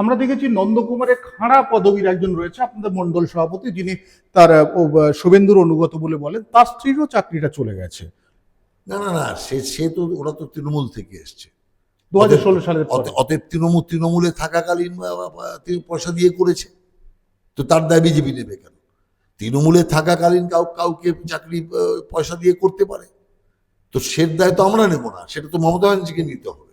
আমরা দেখেছি নন্দকুমারের খাঁড়া পদবীর একজন রয়েছে আপনাদের মন্ডল সভাপতি যিনি তার শুভেন্দুর অনুগত বলে বলেন তার স্ত্রীরও চাকরিটা চলে গেছে। না না না সে সে তো ওরা তো তৃণমূল থেকে এসছে। দু হাজার ষোলো সালের। অতএব তৃণমূল তৃণমূলে থাকাকালীন পয়সা দিয়ে করেছে। তো তার দায় বিজেপি নেবে কেন? তৃণমূলে থাকাকালীন কাউ কাউকে চাকরি পয়সা দিয়ে করতে পারে? তো সে দায় তো আমরা নেব না সেটা তো মমতা ব্যানার্জিকে নিতে হবে।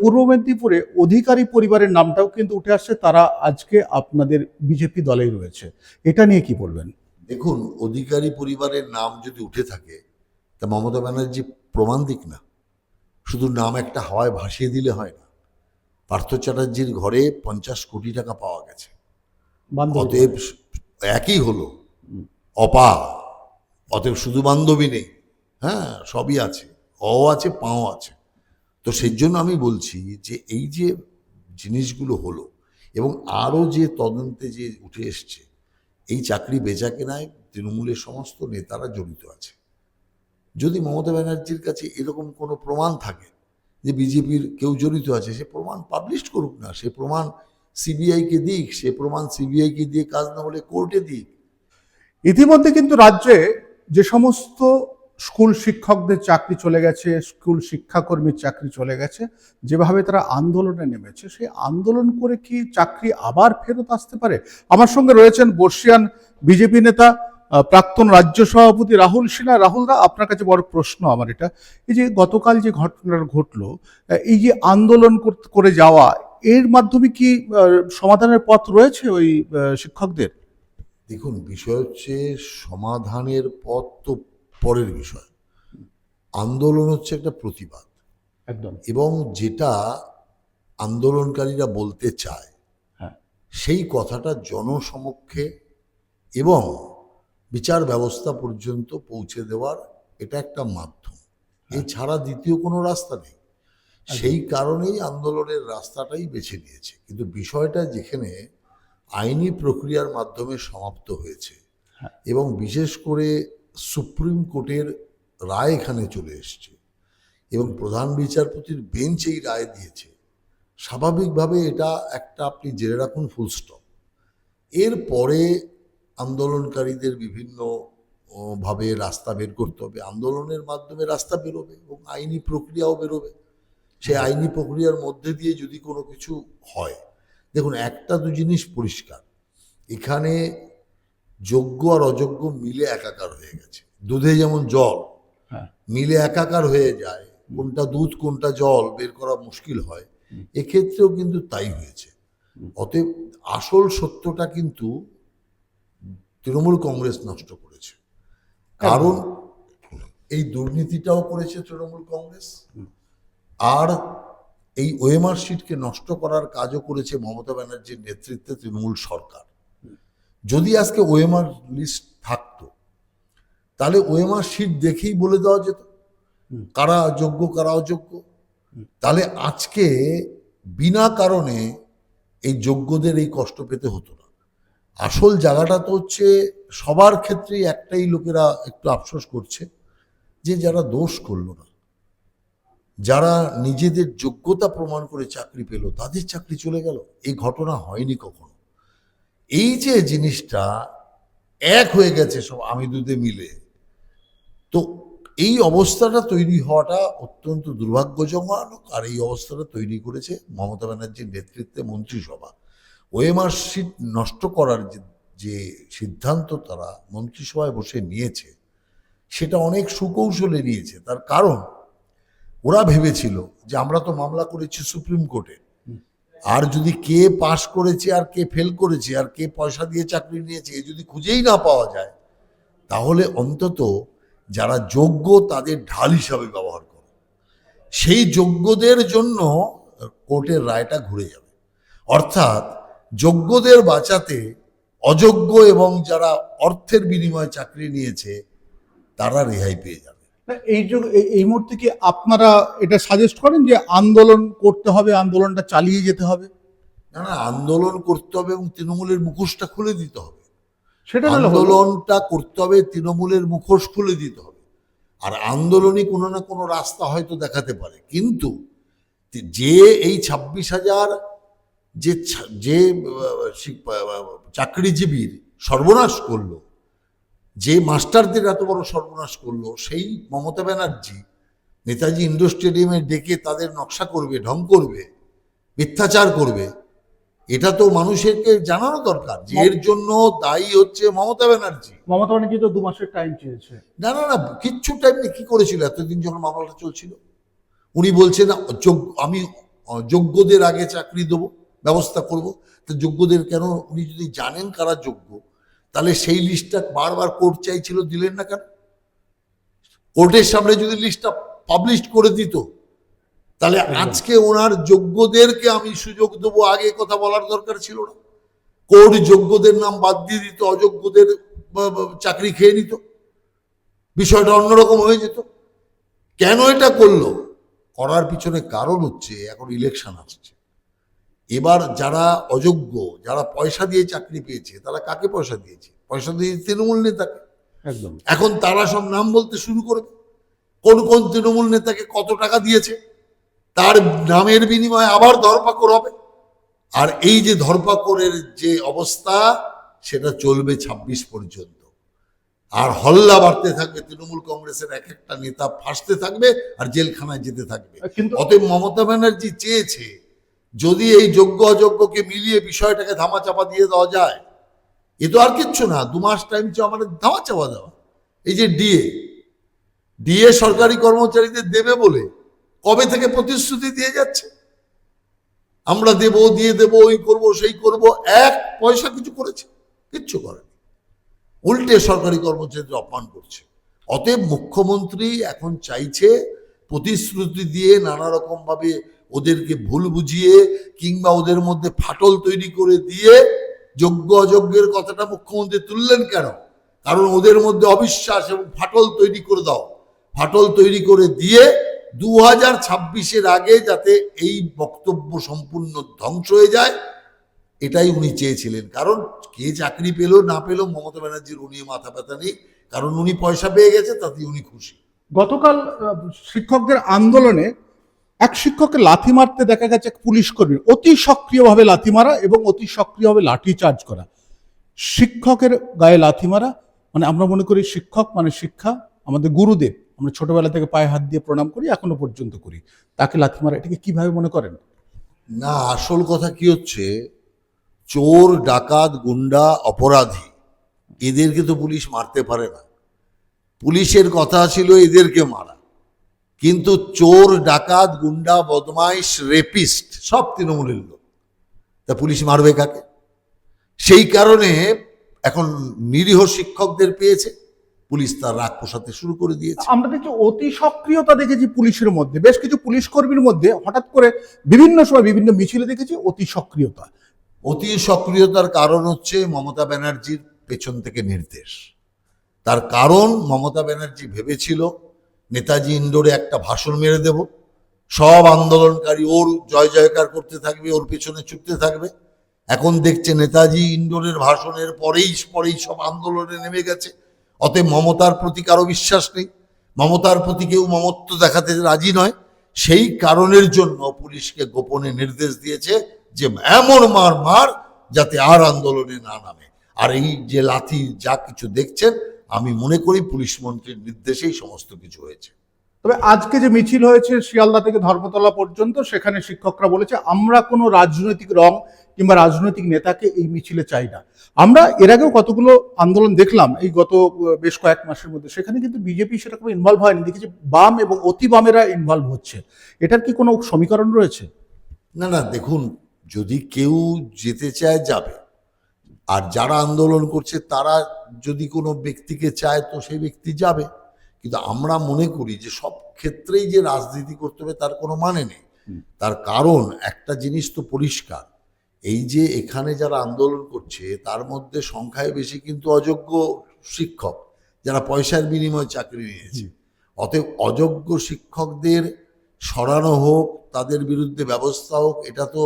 পূর্ব মেদিনীপুরে অধিকারী পরিবারের নামটাও কিন্তু উঠে আসছে তারা আজকে আপনাদের বিজেপি দলেই রয়েছে। এটা নিয়ে কি বলবেন? দেখুন অধিকারী পরিবারের নাম যদি উঠে থাকে তা মমতা ব্যানার্জি প্রমাণ দিক না। শুধু নাম একটা হাওয়ায় ভাসিয়ে দিলে হয় না। পার্থ চ্যাটার্জির ঘরে পঞ্চাশ কোটি টাকা পাওয়া গেছে। অতএব একই হলো। অপা অতএব শুধু বান্ধবী নেই। হ্যাঁ সবই আছে। অ আছে পাও আছে। তো সেই জন্য আমি বলছি যে এই যে জিনিসগুলো হলো এবং আরও যে তদন্তে যে উঠে এসছে, এই চাকরি বেচা কেনায় তৃণমূলের সমস্ত নেতারা জড়িত আছে। যদি মমতা ব্যানার্জির কাছে এরকম কোনো প্রমাণ থাকে যে বিজেপির কেউ জড়িত আছে, সে প্রমাণ পাবলিশ করুক না, সে প্রমাণ সিবিআইকে দিক, সে প্রমাণ সিবিআইকে দিয়ে কাজ না হলে কোর্টে দিক। ইতিমধ্যে কিন্তু রাজ্যে যে সমস্ত স্কুল শিক্ষকদের চাকরি চলে গেছে, স্কুল শিক্ষাকর্মীর চাকরি চলে গেছে। যেভাবে তারা আন্দোলনে নেমেছে, সেই আন্দোলন করে কি চাকরি আবার ফেরত আসতে পারে? আমার সঙ্গে রয়েছেন বর্ষিয়ান বিজেপি নেতা প্রাক্তন রাজ্য সভাপতি রাহুল সিনহা। রাহুল দা, আপনার কাছে বড় প্রশ্ন আমার এটা। এই যে গতকাল যে ঘটনাটা ঘটলো এই যে আন্দোলন করে যাওয়া, এর মাধ্যমে কি সমাধানের পথ রয়েছে ওই শিক্ষকদের? দেখুন, বিষয় হচ্ছে সমাধানের পথ তো পরের বিষয়। আন্দোলন হচ্ছে একটা প্রতিবাদ। একদম। এবং যেটা আন্দোলনকারীরা বলতে চায় হ্যাঁ। সেই কথাটা জনসমক্ষে এবং বিচার ব্যবস্থা পর্যন্ত পৌঁছে দেওয়ার এটা একটা মাধ্যম। এছাড়া দ্বিতীয় কোনো রাস্তা নেই। সেই কারণেই আন্দোলনের রাস্তাটাই বেছে নিয়েছে। কিন্তু বিষয়টা যেখানে আইনি প্রক্রিয়ার মাধ্যমে সমাপ্ত হয়েছে হ্যাঁ। এবং বিশেষ করে সুপ্রিম কোর্টের রায় এখানে চলে এসছে এবং প্রধান বিচারপতির বেঞ্চ এই রায় দিয়েছে। স্বাভাবিকভাবে এটা একটা আপনি জেনে রাখুন ফুল স্টপ এরপরে আন্দোলনকারীদের বিভিন্ন ভাবে রাস্তা বের করতে হবে। আন্দোলনের মাধ্যমে রাস্তা বেরোবে এবং আইনি প্রক্রিয়াও বেরোবে। সেই আইনি প্রক্রিয়ার মধ্যে দিয়ে যদি কোনো কিছু হয়, দেখুন একটা দু জিনিস পরিষ্কার। এখানে যোগ্য আর অযোগ্য মিলে একাকার হয়ে গেছে। দুধে যেমন জল হ্যাঁ। মিলে একাকার হয়ে যায় কোনটা দুধ কোনটা জল বের করা মুশকিল হয় এক্ষেত্রেও কিন্তু তাই হয়েছে। অতএব আসল সত্যটা কিন্তু তৃণমূল কংগ্রেস নষ্ট করেছে। কারণ এই দুর্নীতিটাও করেছে তৃণমূল কংগ্রেস আর এই ওএমআর শিটকে নষ্ট করার কাজও করেছে মমতা ব্যানার্জির নেতৃত্বে তৃণমূল সরকার। যদি আজকে ওএমআর লিস্ট থাকতো তাহলে ওএমআর শিট দেখেই বলে দেওয়া যেত কারা যোগ্য কারা অযোগ্য। তাহলে আজকে বিনা কারণে এই যোগ্যদের এই কষ্ট পেতে হতো না। আসল জায়গাটা তো হচ্ছে সবার ক্ষেত্রেই একটাই লোকেরা একটু আফসোস করছে যে যারা দোষ করল না যারা নিজেদের যোগ্যতা প্রমাণ করে চাকরি পেল তাদের চাকরি চলে গেল। এই ঘটনা হয়নি কখনো। এই যে জিনিসটা এক হয়ে গেছে সব আমি দুধে মিলে, তো এই অবস্থাটা তৈরি হওয়াটা অত্যন্ত দুর্ভাগ্যজনক আর এই অবস্থাটা তৈরি করেছে মমতা ব্যানার্জির নেতৃত্বে মন্ত্রিসভা। ওএমআর সিট নষ্ট করার যে যে সিদ্ধান্ত তারা মন্ত্রিসভায় বসে নিয়েছে, সেটা অনেক সুকৌশলে নিয়েছে। তার কারণ, ওরা ভেবেছিল যে আমরা তো মামলা করেছি সুপ্রিম কোর্টে। আর যদি কে পাশ করেছে আর কে ফেল করেছে আর কে পয়সা দিয়ে চাকরি নিয়েছে যদি খুঁজেই না পাওয়া যায়, তাহলে অন্তত যারা যোগ্য তাদের ঢাল হিসাবে ব্যবহার করো। সেই যোগ্যদের জন্য কোর্টের রায়টা ঘুরে যাবে। অর্থাৎ যোগ্যদের বাঁচাতে অযোগ্য এবং যারা অর্থের বিনিময়ে চাকরি নিয়েছে, তারা রেহাই পেয়ে যাবে। এই এই- মুহূর্তে কি আপনারা এটা সাজেস্ট করেন যে আন্দোলন করতে হবে আন্দোলনটা চালিয়ে যেতে হবে? না না আন্দোলন করতে হবে এবং তৃণমূলের মুখোশটা খুলে দিতে হবে। সেটা আন্দোলনটা করতে হবে তৃণমূলের মুখোশ খুলে দিতে হবে। আর আন্দোলনই কোনো না কোনো রাস্তা হয়তো দেখাতে পারে। কিন্তু যে এই ছাব্বিশ হাজার যে যে চাকরিজীবীর সর্বনাশ করল যে মাস্টারদের এত বড় সর্বনাশ করল সেই মমতা ব্যানার্জি নেতাজি ইন্ডোর স্টেডিয়ামে ডেকে তাদের নকশা করবে ঢং করবে মিথ্যাচার করবে এটা তো মানুষেরকে জানানো দরকার যে এর জন্য দায়ী হচ্ছে মমতা ব্যানার্জি। মমতা ব্যানার্জি তো দু মাসের টাইম চেয়েছে। না না না কিচ্ছু টাইম নেই কি করেছিল? এতদিন যখন মামলাটা চলছিল। উনি বলছেন যোগ্য আমি যোগ্যদের আগে চাকরি দেবো ব্যবস্থা করব। তো যোগ্যদের কেন উনি যদি জানেন কারা যোগ্য তাহলে সেই লিস্টটা বারবার কোর্ট চাইছিল দিলেন না কেন? কোর্টের সামনে যদি লিস্টটা পাবলিশ করে দিত তাহলে আজকে ওনার যোগ্যদেরকে আমি সুযোগ দেবো আগে কথা বলার দরকার ছিল না। কোর্ট যোগ্যদের নাম বাদ দিয়ে দিত অযোগ্যদের চাকরি খেয়ে নিত। বিষয়টা অন্যরকম হয়ে যেত। কেন এটা করল? করার পিছনে কারণ হচ্ছে এখন ইলেকশন আসছে। এবার যারা অযোগ্য যারা পয়সা দিয়ে চাকরি পেয়েছে তারা কাকে পয়সা দিয়েছে? পয়সা দিয়ে তৃণমূল নেতাকে। একদম। এখন তারা সব নাম বলতে শুরু করবে কোন কোন তৃণমূল নেতাকে কত টাকা দিয়েছে? তার নামের বিনিময়ে আবার ধরপাকড় হবে। আর এই যে ধরপাকড়ের যে অবস্থা সেটা চলবে ছাব্বিশ পর্যন্ত। আর হল্লা বাড়তে থাকবে তৃণমূল কংগ্রেসের এক একটা নেতা ফাঁসতে থাকবে আর জেলখানায় যেতে থাকবে। কিন্তু অতএব মমতা ব্যানার্জি চেয়েছে যদি এই যোগ্য অযোগ্যকে মিলিয়ে বিষয়টাকে ধামাচাপা দিয়ে দেওয়া যায়, এ তো আর কিচ্ছু না, দু মাস টাইম চাও আমাদের ধামাচাপা দেওয়া। এই যে ডিএ ডিএ সরকারি কর্মচারীদের দেবে বলে কবে থেকে প্রতিশ্রুতি দিয়ে যাচ্ছে? আমরা দেব, দিয়ে দেব, ওই করব, সেই করব, এক পয়সা কিছু করেছে, কিচ্ছু করেনি। উল্টে সরকারি কর্মচারীদের অপমান করছে। অতএব মুখ্যমন্ত্রী এখন চাইছে প্রতিশ্রুতি দিয়ে নানা রকম ভাবে ওদেরকে ভুল বুঝিয়ে কিংবা ওদের মধ্যে ফাটল তৈরি করে দিয়ে যোগ্য অযোগ্যের কথাটা মুখ্যমন্ত্রী তুললেন কেন? কারণ ওদের মধ্যে অবিশ্বাস এবং ফাটল তৈরি করে দাও। ফাটল তৈরি করে দিয়ে দু হাজার ছাব্বিশের আগে যাতে এই বক্তব্য সম্পূর্ণ ধ্বংস হয়ে যায়, এটাই উনি চেয়েছিলেন। কারণ কে চাকরি পেল না পেল মমতা ব্যানার্জির উনি মাথা ব্যথা নেই। কারণ উনি পয়সা পেয়ে গেছে তাতে উনি খুশি। গতকাল শিক্ষকদের আন্দোলনে এক শিক্ষককে লাথি মারতে দেখা গেছে এক পুলিশ কর্মী। অতি সক্রিয়ভাবে লাথি মারা এবং অতি সক্রিয়ভাবে লাঠি চার্জ করা। শিক্ষকের গায়ে লাথি মারা মানে আমরা মনে করি শিক্ষক মানে শিক্ষা, আমাদের গুরুদেব। আমরা ছোটবেলা থেকে পায়ে হাত দিয়ে প্রণাম করি, এখনও পর্যন্ত করি। তাকে লাথি মারা, এটাকে কীভাবে মনে করেন? না, আসল কথা কি হচ্ছে? চোর, ডাকাত, গুন্ডা, অপরাধী, এদেরকে তো পুলিশ মারতে পারে না। পুলিশের কথা ছিল এদেরকে মারা। কিন্তু চোর ডাকাত গুন্ডা বদমাইশ রেপিস্ট সব তৃণমূলের লোক। তা পুলিশ মারবে কাকে? সেই কারণে এখন নিরীহ শিক্ষকদের পেয়েছে। পুলিশ তার রাগ পোষাতে শুরু করে দিয়েছে। আমরা দেখছি অতি সক্রিয়তা দেখেছি পুলিশের মধ্যে। বেশ কিছু পুলিশ কর্মীর মধ্যে হঠাৎ করে বিভিন্ন সময় বিভিন্ন মিছিলে দেখেছি অতি সক্রিয়তা। অতি সক্রিয়তার কারণ হচ্ছে মমতা ব্যানার্জির পেছন থেকে নির্দেশ। তার কারণ মমতা ব্যানার্জি ভেবেছিল নেতাজি ইন্ডোরে একটা ভাষণ মেরে দেব। সব আন্দোলনকারী ওর জয় জয়কার করতে থাকবে, ওর পেছনে ছুটতে থাকবে। এখন দেখছে নেতাজি ইন্ডোরের ভাষণের পরেই পরেই সব আন্দোলনে নেমে গেছে। অতএব মমতার প্রতি কারও বিশ্বাস নেই। মমতার প্রতি কেউ মমত্ব দেখাতে রাজি নয়। সেই কারণের জন্য পুলিশকে গোপনে নির্দেশ দিয়েছে যে এমন মার মার যাতে আর আন্দোলনে না নামে। আর এই যে লাথি যা কিছু দেখছেন আমি মনে করি পুলিশ মন্ত্রীর নির্দেশেই সমস্ত কিছু হয়েছে। তবে আজকে যে মিছিল হয়েছে শিয়ালদা থেকে ধর্মতলা পর্যন্ত সেখানে শিক্ষকরা বলেছে আমরা কোনো রাজনৈতিক রং কিংবা রাজনৈতিক নেতাকে এই মিছিলে চাই না। আমরা এর আগেও কতগুলো আন্দোলন দেখলাম এই গত বেশ কয়েক মাসের মধ্যে। সেখানে কিন্তু বিজেপি সেরকম ইনভলভ হয়নি। দেখেছি বাম এবং অতি বামেরা ইনভলভ হচ্ছে। এটার কি কোনো সমীকরণ রয়েছে? না না দেখুন যদি কেউ যেতে চায় যাবে। আর যারা আন্দোলন করছে তারা যদি কোনো ব্যক্তিকে চায় তো সেই ব্যক্তি যাবে। কিন্তু আমরা মনে করি যে সব ক্ষেত্রেই যে রাজনীতি করতে হবে তার কোনো মানে নেই। তার কারণ একটা জিনিস তো পরিষ্কার। এই যে এখানে যারা আন্দোলন করছে তার মধ্যে সংখ্যায় বেশি কিন্তু অযোগ্য শিক্ষক যারা পয়সার বিনিময়ে চাকরি নিয়েছে। অতএব অযোগ্য শিক্ষকদের সরানো হোক তাদের বিরুদ্ধে ব্যবস্থা হোক এটা তো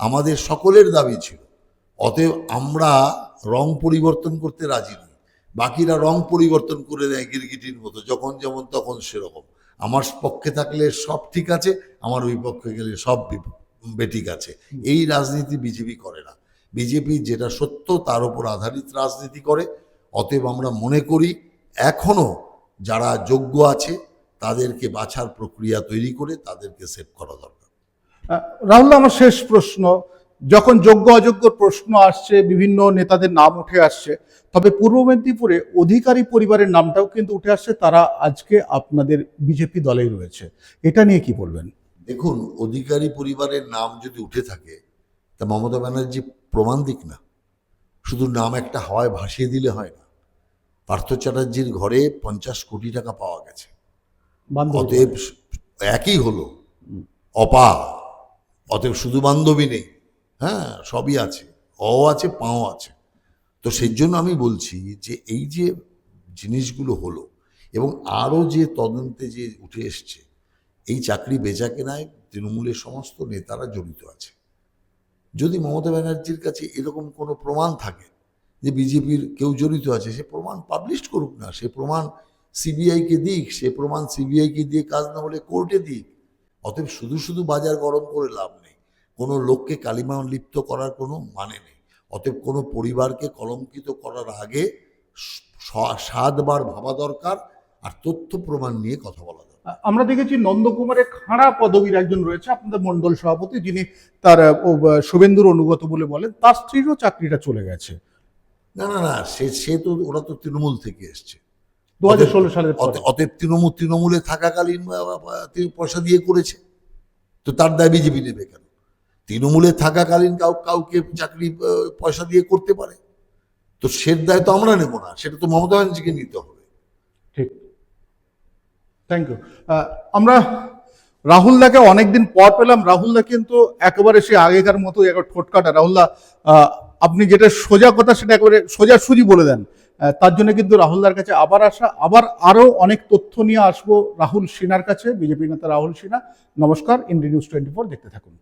আমাদের সকলের দাবি ছিল। অতএব আমরা রং পরিবর্তন করতে রাজি নই। বাকিরা রং পরিবর্তন করে দেয় গিরগিটির মতো, যখন যেমন তখন সেরকম। আমার পক্ষে থাকলে সব ঠিক আছে, আমার বিপক্ষে গেলে সব বেটিক আছে। এই রাজনীতি বিজেপি করে না। বিজেপি যেটা সত্য, তার উপর আধারিত রাজনীতি করে। অতএব আমরা মনে করি, এখনও যারা যোগ্য আছে, তাদেরকে বাছার প্রক্রিয়া তৈরি করে তাদেরকে সেভ করা দরকার। রাহুল, আমার শেষ প্রশ্ন। যখন যোগ্য অযোগ্য প্রশ্ন আসছে বিভিন্ন নেতাদের নাম উঠে আসছে তবে পূর্ব মেদিনীপুরে অধিকারী পরিবারের নামটাও কিন্তু উঠে আসছে তারা আজকে আপনাদের বিজেপি দলেই রয়েছে। এটা নিয়ে কি বলবেন? দেখুন অধিকারী পরিবারের নাম যদি উঠে থাকে তা মমতা ব্যানার্জি প্রমাণ দিক না। শুধু নাম একটা হাওয়ায় ভাসিয়ে দিলে হয় না। পার্থ চ্যাটার্জির ঘরে পঞ্চাশ কোটি টাকা পাওয়া গেছে। অতএব একই হলো। অপা অতএব শুধু বান্ধবী নেই। হ্যাঁ সবই আছে। অ আছে, পাও আছে। তো সেই জন্য আমি বলছি যে এই যে জিনিসগুলো হলো এবং আরও যে তদন্তে যে উঠে এসছে, এই চাকরি বেচা কেনায় তৃণমূলের সমস্ত নেতারা জড়িত আছে। যদি মমতা ব্যানার্জির কাছে এরকম কোনো প্রমাণ থাকে যে বিজেপির কেউ জড়িত আছে, সে প্রমাণ পাবলিশ করুক না, সে প্রমাণ সিবিআইকে দিক, সে প্রমাণ সিবিআইকে দিয়ে কাজ না হলে কোর্টে দিক, অতএব শুধু শুধু বাজার গরম করে লাভ নেই। কোনো লোককে কালিমা লিপ্ত করার কোনো মানে নেই। অতএব কোনো পরিবারকে কলঙ্কিত করার আগে সাতবার ভাবা দরকার আর তথ্য প্রমাণ নিয়ে কথা বলা দরকার। আমরা দেখেছি নন্দকুমারের খাঁড়া পদবীর একজন রয়েছে আপনাদের মন্ডল সভাপতি যিনি তার শুভেন্দুর অনুগত বলে বলেন তার স্ত্রীরও চাকরিটা চলে গেছে। না না না সে সে তো ওরা তো তৃণমূল থেকে এসছে। দু হাজার ষোলো সালের পরে। অতএব তৃণমূল তৃণমূলে থাকাকালীন পয়সা দিয়ে করেছে। তো তার দায় বিজেপি নেবে কেন? তৃণমূলে থাকাকালীন কাউ, কাউকে চাকরি পয়সা দিয়ে করতে পারে। তো সের দায় তো আমরা নেব না, সেটা তো মমতা ব্যানার্জিকে নিতে হবে। ঠিক। থ্যাংক ইউ আমরা রাহুল দাকে অনেকদিন পর পেলাম। রাহুল দা কিন্তু একেবারে সে আগেকার মতো একবার ঠোটকাটা রাহুল দা আপনি যেটা সোজা কথা সেটা একেবারে সোজা সুজি বলে দেন। তার জন্য কিন্তু রাহুল দার কাছে আবার আসা, আবার আরও অনেক তথ্য নিয়ে আসব রাহুল সিনার কাছে। বিজেপি নেতা রাহুল সিনহা, নমস্কার ইন্ডি নিউজ টোয়েন্টি দেখতে থাকুন।